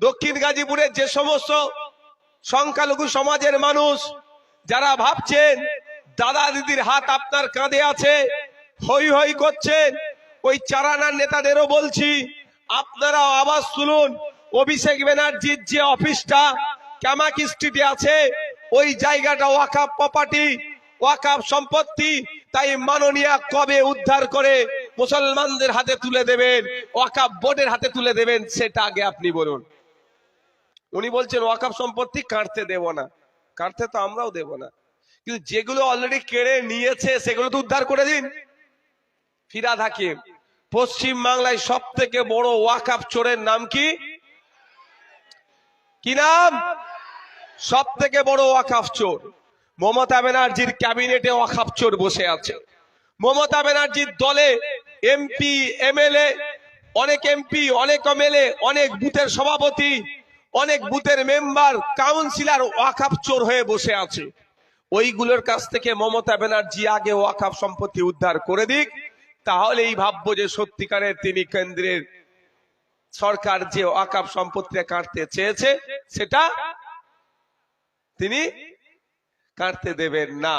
দক্ষিণ গাজীপুরের যে সমস্ত সংখ্যালঘু সমাজের মানুষ, যারা ভাবছেন, দাদা দিদির হাত আপনার কাঁধে আছে, হই হই করছেন। ওই চারানার নেতাদেরও বলছি আপনারা আওয়াজ শুনুন অভিষেক ব্যানার্জির যে অফিসটা ক্যামাকি স্ট্রিটে আছে, ওই জায়গাটা ওয়াকাপ প্রপার্টি ওয়াকাপ সম্পত্তি, তাই মাননীয়া কবে উদ্ধার করে মুসলমানদের হাতে তুলে দেবেন, ওয়াকাপ বোর্ডের হাতে তুলে দেবেন, সেটা আগে আপনি বলুন। উনি বলছেন ওয়াকাপ সম্পত্তি কাটতে দেব না। কাটতে তো আমরাও দেব না। কিন্তু যেগুলো অলরেডি কেড়ে নিয়েছে, সেগুলো তো উদ্ধার করে দিন। ফিরাদ হাকিম, পশ্চিম বাংলায় সব থেকে বড় ওয়াকাপ চোরের নাম কি? কি নাম? সব থেকে বড় ওয়াকাফ চোর। মমতা ব্যানার্জির ক্যাবিনেটে ওয়াকাফ চোর বসে আছে। মমতা ব্যানার্জির দলে এমপি, এমএলএ, অনেক এমপি, অনেক এমএলএ, অনেক বুথের সভাপতি অনেক বুথের মেম্বার, কাউন্সিলর ওয়াকাফ চোর হয়ে বসে আছে। ওইগুলোর কাছ থেকে মমতা ব্যানার্জি আগে ওয়াকাফ সম্পত্তি উদ্ধার করে দিক, তাহলেই ভাববো যে সত্যিকারের তিনি কেন্দ্রের সরকার যে ওয়াকাফ সম্পত্তিটা কাটতে চেয়েছে, সেটা তিনি কাটতে দেবেন না।